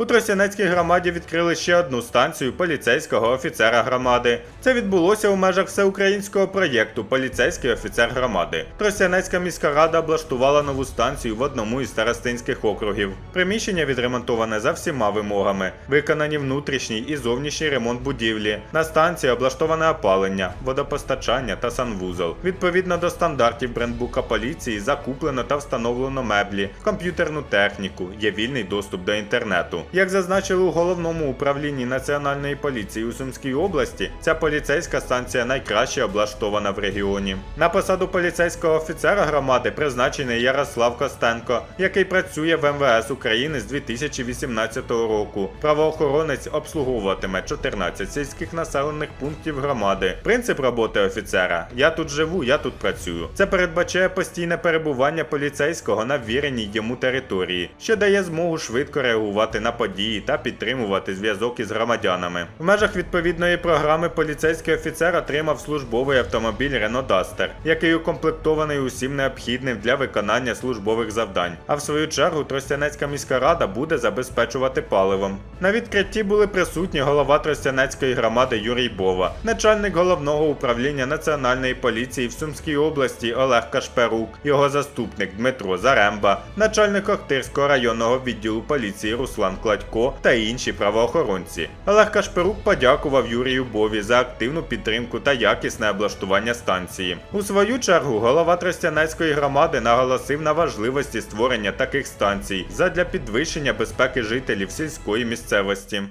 У Тростянецькій громаді відкрили ще одну станцію поліцейського офіцера громади. Це відбулося у межах всеукраїнського проєкту Поліцейський офіцер громади. Тростянецька міська рада облаштувала нову станцію в одному із старостинських округів. Приміщення відремонтоване за всіма вимогами. Виконані внутрішній і зовнішній ремонт будівлі. На станції облаштоване опалення, водопостачання та санвузол. Відповідно до стандартів брендбука поліції закуплено та встановлено меблі, комп'ютерну техніку, є вільний доступ до інтернету. Як зазначили у головному управлінні Національної поліції у Сумській області, ця поліцейська станція найкраще облаштована в регіоні. На посаду поліцейського офіцера громади призначений Ярослав Костенко, який працює в МВС України з 2018 року. Правоохоронець обслуговуватиме 14 сільських населених пунктів громади. Принцип роботи офіцера: я тут живу, я тут працюю. Це передбачає постійне перебування поліцейського на ввіреній йому території, що дає змогу швидко реагувати на події та підтримувати зв'язок із громадянами. В межах відповідної програми поліцейський офіцер отримав службовий автомобіль Renault Duster, який укомплектований усім необхідним для виконання службових завдань. А в свою чергу Тростянецька міська рада буде забезпечувати паливом. На відкритті були присутні голова Тростянецької громади Юрій Бова, начальник головного управління національної поліції в Сумській області Олег Кашперук, його заступник Дмитро Заремба, начальник Охтирського районного відділу поліції Руслан Кладько та інші правоохоронці. Олег Кашперук подякував Юрію Бові за активну підтримку та якісне облаштування станції. У свою чергу голова Тростянецької громади наголосив на важливості створення таких станцій задля підвищення безпеки жителів сільської місцевості.